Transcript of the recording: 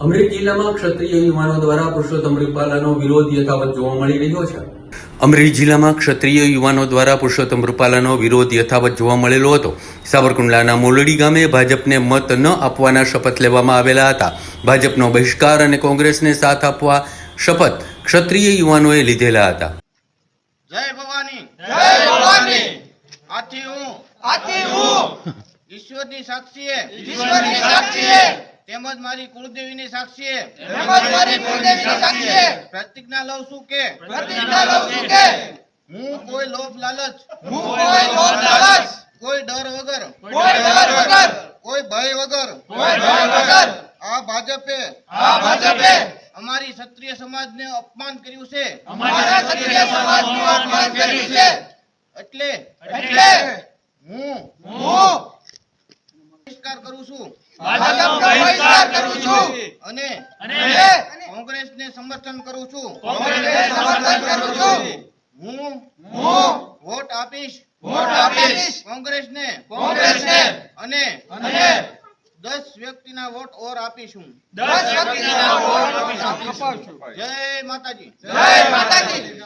અમરેલી જિલ્લામાં ક્ષત્રિય યુવાનો દ્વારા પુરુષોત્તમ રૂપાલાનો વિરોધ યથાવત જોવા મળી રહ્યો છે. અમરેલી જિલ્લામાં ક્ષત્રિય યુવાનો દ્વારા પુરુષોત્તમ રૂપાલાનો વિરોધ યથાવત જોવા મળેલો હતો. સાવરકુંડલાના મોલડી ગામે ભાજપને મત ન આપવાના શપથ લેવામાં આવેલા હતા. ભાજપનો બહિષ્કાર અને કોંગ્રેસને સાથ આપવા શપથ ક્ષત્રિય યુવાનોએ લીધેલા હતા. જય ભવાની જય ભવાની. આથી હું આથી હું. ઈશ્વરની સાક્ષીએ ઈશ્વરની સાક્ષીએ. તેમજ મારી કુળદેવીની સાક્ષીએ તેમજ મારી કુળદેવીની સાક્ષીએ પ્રતિજ્ઞા લઉં છું કે પ્રતિજ્ઞા લઉં છું કે હું કોઈ લોભ લાલચ હું કોઈ લોભ લાલચ કોઈ ડર વગર કોઈ ડર વગર કોઈ ભય વગર કોઈ ભય વગર આ ભાજપે આ ભાજપે અમારી ક્ષત્રિય સમાજને અપમાન કર્યું છે. અમારા ક્ષત્રિય સમાજનું અપમાન કર્યું છે. એટલે એટલે હું હું બહિષ્કાર કરું છું ભાજપનો બહિષ્કાર કરું છું. અને અને કોંગ્રેસને સમર્થન કરું છું. કોંગ્રેસને સમર્થન કરું છું. હું હું વોટ આપીશ. વોટ આપીશ. કોંગ્રેસને. કોંગ્રેસને. અને અને દસ વ્યક્તિના વોટ ઓર આપીશું. દસ વ્યક્તિના વોટ આપીશું. જય માતાજી. જય માતાજી.